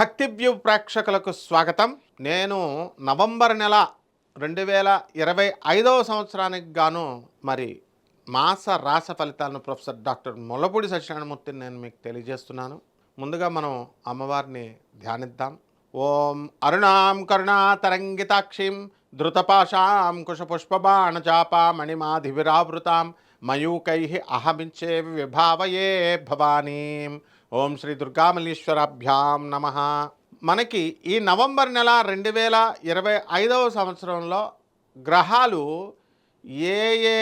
భక్తి వ్యూ ప్రేక్షకులకు స్వాగతం. నేను నవంబర్ నెల రెండు వేల ఇరవై ఐదవ సంవత్సరానికి గాను మరి మాస రాస ఫలితాలను ప్రొఫెసర్ డాక్టర్ ముల్లపూడి సత్యనారాయణమూర్తిని నేను మీకు తెలియజేస్తున్నాను. ముందుగా మనం అమ్మవారిని ధ్యానిద్దాం. ఓం అరుణాం కరుణా తరంగితాక్షిం ధృతపాశాం కుశపుష్పబాణచాపా మణిమాధివిరావృతాం మయూకై అహమించే విభావయే భవానీం. ఓం శ్రీ దుర్గామల్లీశ్వరాభ్యాం నమ. మనకి ఈ నవంబర్ నెల రెండు వేల ఇరవై ఐదవ సంవత్సరంలో గ్రహాలు ఏ ఏ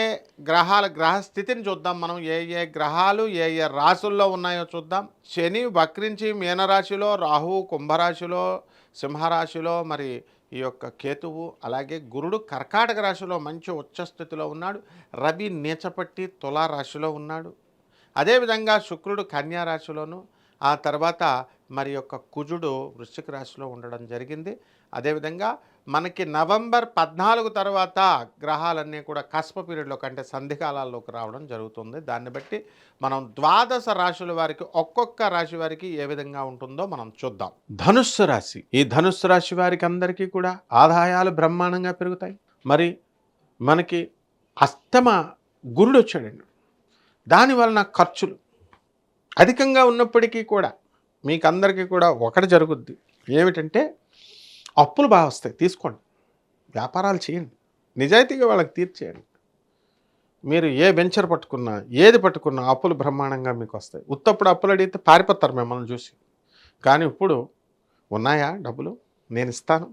గ్రహాల గ్రహ స్థితిని చూద్దాం మనం ఏ ఏ గ్రహాలు ఏ ఏ రాసుల్లో ఉన్నాయో చూద్దాం. శని వక్రించి మీనరాశిలో రాహువు కుంభరాశిలో సింహరాశిలో మరి ఈ యొక్క కేతువు అలాగే గురుడు కర్కాటక రాశిలో మంచి ఉచ్చస్థితిలో ఉన్నాడు. రవి నీచపట్టి తులా రాశిలో ఉన్నాడు. అదేవిధంగా శుక్రుడు కన్యారాశిలోను ఆ తర్వాత మరి యొక్క కుజుడు వృశ్చిక రాశిలో ఉండడం జరిగింది. అదేవిధంగా మనకి నవంబర్ పద్నాలుగు తర్వాత గ్రహాలన్నీ కూడా కస్ప పీరియడ్లో కంటే సంధికాలాల్లోకి రావడం జరుగుతుంది. దాన్ని బట్టి మనం ద్వాదశ రాశుల వారికి ఒక్కొక్క రాశి వారికి ఏ విధంగా ఉంటుందో మనం చూద్దాం. ధనుస్సు రాశి ఈ ధనుస్సు రాశి వారికి అందరికీ కూడా ఆదాయాలు బ్రహ్మాండంగా పెరుగుతాయి. మరి మనకి అస్తమ గురుడు వచ్చాడండి. దాని వలన ఖర్చులు అధికంగా ఉన్నప్పటికీ కూడా మీకు అందరికీ కూడా ఒకటి జరుగుద్ది. ఏమిటంటే అప్పులు బాగా వస్తాయి. తీసుకోండి. వ్యాపారాలు చేయండి. నిజాయితీగా వాళ్ళకి తీర్చేయండి మీరు ఏ వెంచర్ పట్టుకున్నా ఏది పట్టుకున్నా అప్పులు బ్రహ్మాండంగా మీకు వస్తాయి. ఉత్తప్పుడు అప్పులు అడిగితే పారిపోతారు మిమ్మల్ని చూసి. కానీ ఇప్పుడు ఉన్నాయా డబ్బులు? నేను ఇస్తాను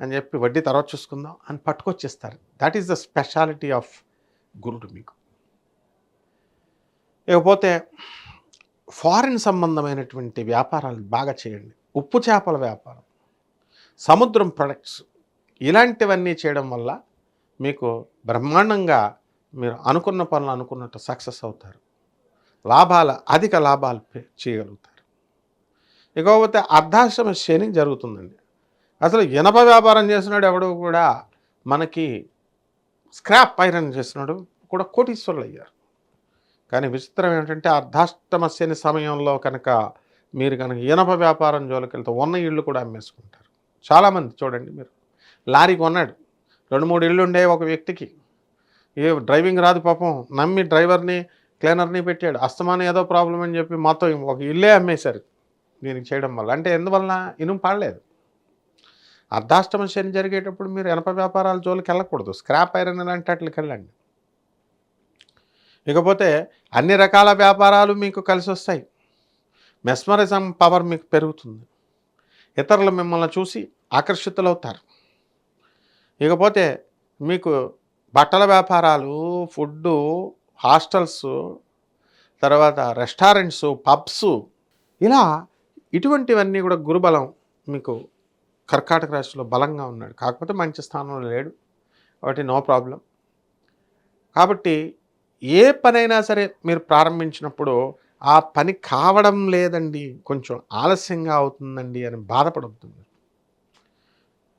అని చెప్పి వడ్డీ తర్వాత చూసుకుందాం అని పట్టుకొచ్చేస్తారు. That is the speciality of గురుడు మీకు. ఇకపోతే ఫారిన్ సంబంధమైనటువంటి వ్యాపారాలు బాగా చేయండి. ఉప్పు చేపల వ్యాపారం సముద్రం ప్రొడక్ట్స్ ఇలాంటివన్నీ చేయడం వల్ల మీకు బ్రహ్మాండంగా మీరు అనుకున్న పనులు అనుకున్నట్టు సక్సెస్ అవుతారు. లాభాల అధిక లాభాలు పే- చేయగలుగుతారు. ఇకపోతే అర్ధాశ్రమ శని జరుగుతుందండి. అసలు ఇనప వ్యాపారం చేసినాడు ఎవడు కూడా మనకి స్క్రాప్ ఐరన్ చేసినాడు కూడా కోటీశ్వరులు అయ్యారు కానీ విచిత్రం ఏంటంటే అర్ధాష్టమ శని సమయంలో కనుక మీరు కనుక ఇనప వ్యాపారం జోలికి వెళ్తే ఉన్న ఇళ్ళు కూడా అమ్మేసుకుంటారు. చాలామంది చూడండి మీరు. లారీ కొన్నాడు. రెండు మూడు ఇళ్ళు ఉండే ఒక వ్యక్తికి. ఏ డ్రైవింగ్ రాదు పాపం. నమ్మి డ్రైవర్ని క్లీనర్ని పెట్టాడు. అస్తమానం ఏదో ప్రాబ్లం అని చెప్పి మొత్తం ఒక ఇల్లే అమ్మేశారు దీనికి చేయడం వల్ల. అంటే ఎందువలన? ఇనుము పడలేదు. అర్ధాష్టమ శని జరిగేటప్పుడు మీరు ఇనప వ్యాపారాల జోలికి వెళ్ళకూడదు. స్క్రాప్ ఐరన్ ఇలాంటి వాటికి వెళ్ళండి. ఇకపోతే అన్ని రకాల వ్యాపారాలు మీకు కలిసి వస్తాయి. మెస్మరిజం పవర్ మీకు పెరుగుతుంది. ఇతరులు మిమ్మల్ని చూసి ఆకర్షితులవుతారు. ఇకపోతే మీకు బట్టల వ్యాపారాలు ఫుడ్డు హాస్టల్స్ తర్వాత రెస్టారెంట్స్ పబ్స్ ఇలా ఇటువంటివన్నీ కూడా గురుబలం మీకు కర్కాటక రాశిలో బలంగా ఉన్నాడు. కాకపోతే మంచి స్థానంలో లేడు. కాబట్టి నో ప్రాబ్లం కాబట్టి ఏ పనైనా సరే మీరు ప్రారంభించినప్పుడు ఆ పని కావడం లేదండి. కొంచెం ఆలస్యంగా అవుతుందండి అని బాధపడుతుంది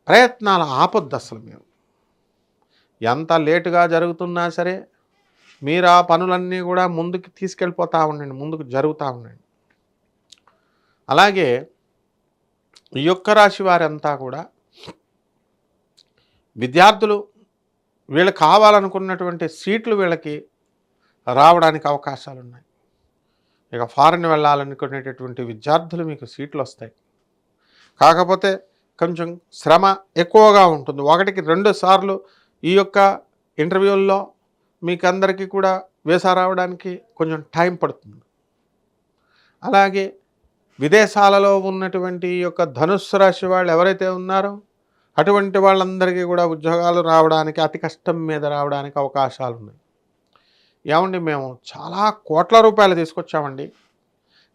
ప్రయత్నాలు ఆపొద్దు అసలు మీరు. ఎంత లేటుగా జరుగుతున్నా సరే మీరు ఆ పనులన్నీ కూడా ముందుకు తీసుకెళ్ళిపోతూ ఉండండి. ముందుకు జరుగుతూ ఉండండి. అలాగే ఈ యొక్క రాశి వారంతా కూడా విద్యార్థులు వీళ్ళు కావాలనుకున్నటువంటి సీట్లు వీళ్ళకి రావడానికి అవకాశాలు ఉన్నాయి ఇక ఫారెన్ వెళ్ళాలనుకునేటటువంటి విద్యార్థులు మీకు సీట్లు వస్తాయి కాకపోతే కొంచెం శ్రమ ఎక్కువగా ఉంటుంది. ఒకటికి రెండు సార్లు ఈ యొక్క ఇంటర్వ్యూల్లో మీకు అందరికీ కూడా వీసా రావడానికి కొంచెం టైం పడుతుంది. అలాగే విదేశాలలో ఉన్నటువంటి ఈ యొక్క ధనుస్సు రాశి వాళ్ళు ఎవరైతే ఉన్నారో అటువంటి వాళ్ళందరికీ కూడా ఉద్యోగాలు రావడానికి అతి కష్టం మీద రావడానికి అవకాశాలు ఉన్నాయి ఏమండి మేము చాలా కోట్ల రూపాయలు తీసుకొచ్చామండి.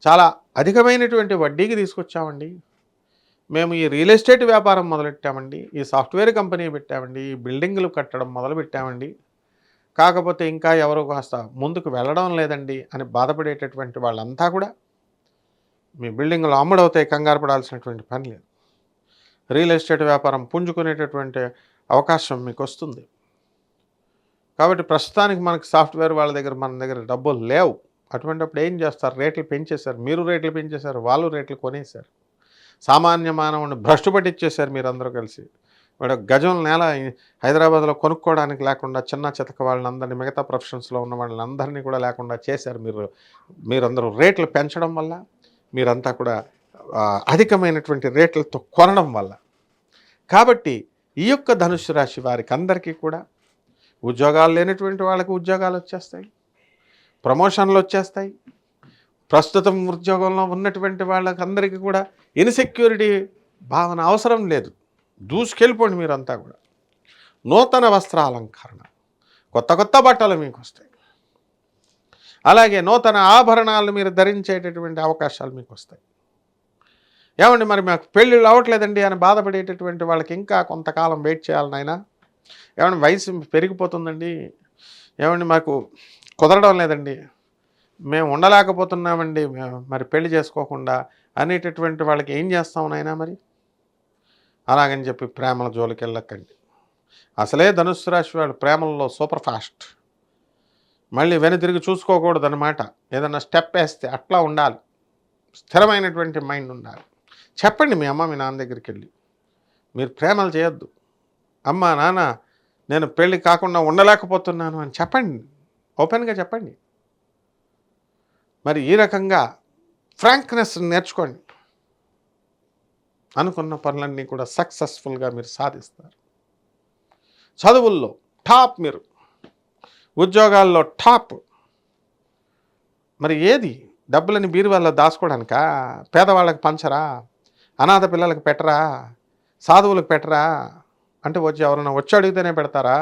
చాలా అధికమైనటువంటి వడ్డీకి తీసుకొచ్చామండి. మేము ఈ రియల్ ఎస్టేట్ వ్యాపారం మొదలెట్టామండి. ఈ సాఫ్ట్వేర్ కంపెనీ పెట్టామండి. ఈ బిల్డింగులు కట్టడం మొదలు పెట్టామండి. కాకపోతే ఇంకా ఎవరు కాస్త ముందుకు వెళ్ళడం లేదండి అని బాధపడేటటువంటి వాళ్ళంతా కూడా మీ బిల్డింగులు అమ్ముడవుతాయి కంగారు పడాల్సినటువంటి పని లేదు. రియల్ ఎస్టేట్ వ్యాపారం పుంజుకునేటటువంటి అవకాశం మీకు వస్తుంది. కాబట్టి ప్రస్తుతానికి మనకు సాఫ్ట్వేర్ వాళ్ళ దగ్గర మన దగ్గర డబ్బులు లేవు. అటువంటిప్పుడు ఏం చేస్తారు? రేట్లు పెంచేశారు. మీరు రేట్లు పెంచేశారు. వాళ్ళు రేట్లు కొనేశారు. సామాన్య మానవుని భ్రష్టు పట్టించేశారు మీరందరూ కలిసి. వాడు గజం నేల హైదరాబాద్లో కొనుక్కోవడానికి లేకుండా చిన్న చితక వాళ్ళందరినీ మిగతా ప్రొఫెషన్స్లో ఉన్న వాళ్ళందరినీ కూడా లేకుండా చేశారు మీరు. మీరందరూ రేట్లు పెంచడం వల్ల మీరంతా కూడా అధికమైనటువంటి రేట్లతో కొనడం వల్ల. కాబట్టి ఈ యొక్క ధనుసు రాశి వారికి అందరికీ కూడా ఉద్యోగాలు లేనటువంటి వాళ్ళకి ఉద్యోగాలు వచ్చేస్తాయి. ప్రమోషన్లు వచ్చేస్తాయి. ప్రస్తుతం ఉద్యోగంలో ఉన్నటువంటి వాళ్ళకందరికీ కూడా ఇన్సెక్యూరిటీ భావన అవసరం లేదు. దూసుకెళ్ళిపోండి మీరంతా కూడా. నూతన వస్త్రాలంకరణ. కొత్త కొత్త బట్టలు మీకు వస్తాయి అలాగే నూతన ఆభరణాలు మీరు ధరించేటటువంటి అవకాశాలు మీకు వస్తాయి ఏమండి మరి మాకు పెళ్ళిళ్ళు అవ్వట్లేదండి అని బాధపడేటటువంటి వాళ్ళకి ఇంకా కొంతకాలం వెయిట్ చేయాలనైనా నాయన ఏమండి వయసు పెరిగిపోతుందండి. ఏమండి మాకు కుదరడం లేదండి. మేము ఉండలేకపోతున్నామండి. మరి పెళ్ళి చేసుకోకుండా అనేటటువంటి వాళ్ళకి ఏం చేస్తాం మరి? అలాగని చెప్పి ప్రేమల జోలికి వెళ్ళకండి. అసలే ధనుస్సు రాశి వాళ్ళు ప్రేమల్లో సూపర్ ఫాస్ట్. మళ్ళీ వెనుతిరిగి చూసుకోకూడదు అనమాట ఏదన్నా స్టెప్ వేస్తే అట్లా ఉండాలి. స్థిరమైనటువంటి మైండ్ ఉండాలి. చెప్పండి మీ అమ్మ మీ నాన్న దగ్గరికి వెళ్ళి. మీరు ప్రేమలు చేయొద్దు. అమ్మ నాన్న నేను పెళ్ళి కాకుండా ఉండలేకపోతున్నాను అని చెప్పండి. ఓపెన్గా చెప్పండి. మరి ఈ రకంగా ఫ్రాంక్నెస్ నేర్చుకోండి. అనుకున్న పనులన్నీ కూడా సక్సెస్ఫుల్గా మీరు సాధిస్తారు. చదువుల్లో టాప్ మీరు. ఉద్యోగాల్లో టాప్. మరి ఏది? డబ్బులని బీరువాల్లో దాచుకోవడానికా పేదవాళ్ళకి పంచరా? అనాథ పిల్లలకు పెట్టరా? సాధువులకు పెట్టరా? అంటే వచ్చి ఎవరైనా వచ్చి అడిగితేనే పెడతారా?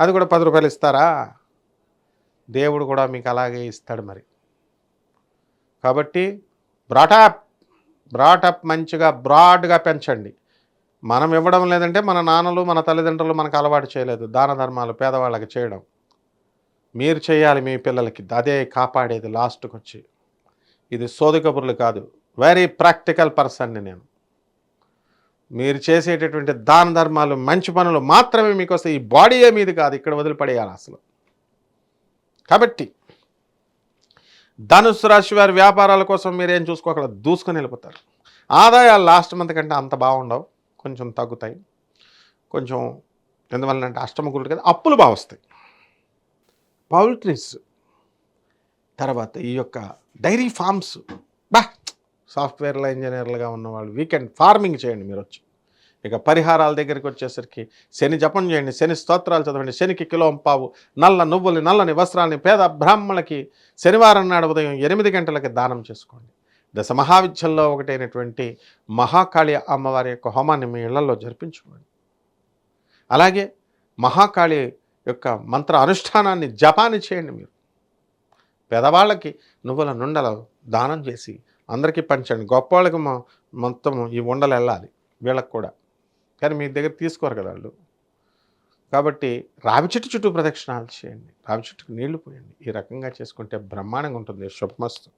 అది కూడా పది రూపాయలు ఇస్తారా? దేవుడు కూడా మీకు అలాగే ఇస్తాడు మరి. కాబట్టి బ్రాటప్ బ్రాటప్ మంచిగా బ్రాడ్గా పెంచండి. మనం ఇవ్వడం లేదంటే మన నాన్నలు మన తల్లిదండ్రులు మనకు అలవాటు చేయలేదు. దాన ధర్మాలు పేదవాళ్ళకి చేయడం. మీరు చేయాలి మీ పిల్లలకి. అదే కాపాడేది లాస్ట్కి వచ్చి ఇది సోది కబుర్లు కాదు. వెరీ ప్రాక్టికల్ పర్సన్ని నేను. మీరు చేసేటటువంటి దాన ధర్మాలు మంచి పనులు మాత్రమే మీకు వస్తాయి ఈ బాడీయే మీది కాదు. ఇక్కడ వదిలిపడేయాలి అసలు. కాబట్టి ధనుసు రాశి వారి వ్యాపారాల కోసం మీరు ఏం అక్కడ దూసుకొని వెళ్ళిపోతారు. ఆదాయాలు లాస్ట్ మంత్ కంటే అంత బాగుండవు. కొంచెం తగ్గుతాయి. కొంచెం ఎందువల్ల అంటే అష్టమ గురుడు కదా అప్పులు బాగా వస్తాయి. పౌల్ట్రీస్ తర్వాత ఈ యొక్క డైరీ ఫార్మ్స్. బా! సాఫ్ట్వేర్ల ఇంజనీర్లుగా ఉన్నవాళ్ళు వీకెండ్ ఫార్మింగ్ చేయండి మీరు వచ్చి. ఇక పరిహారాల దగ్గరికి వచ్చేసరికి శని జపం చేయండి శని స్తోత్రాలు చదవండి శనికి కిలో పావు నల్ల నువ్వుల్ని నల్లని వస్త్రాలని పేద బ్రాహ్మణులకి శనివారం నాడు ఉదయం ఎనిమిది గంటలకి దానం చేసుకోండి. దశ మహావిద్యల్లో ఒకటైనటువంటి మహాకాళి అమ్మవారి యొక్క హోమాన్ని మీ ఇళ్ళలో జరిపించుకోండి. అలాగే మహాకాళి యొక్క మంత్ర అనుష్ఠానాన్ని జపాన్ని చేయండి మీరు. పెదవాళ్ళకి నువ్వుల నుండల దానం చేసి అందరికీ పంచండి. గొప్పవాళ్ళకి మొ- మొత్తం ఈ ఉండలు వెళ్ళాలి వీళ్ళకి కూడా. కానీ మీ దగ్గర తీసుకోరు కదా వాళ్ళు. కాబట్టి రావి చెట్టు చుట్టూ ప్రదక్షిణాలు చేయండి. రావి చెట్టుకు నీళ్ళు పోయండి. ఈ రకంగా చేసుకుంటే బ్రహ్మాండంగా ఉంటుంది. శుభమస్తు.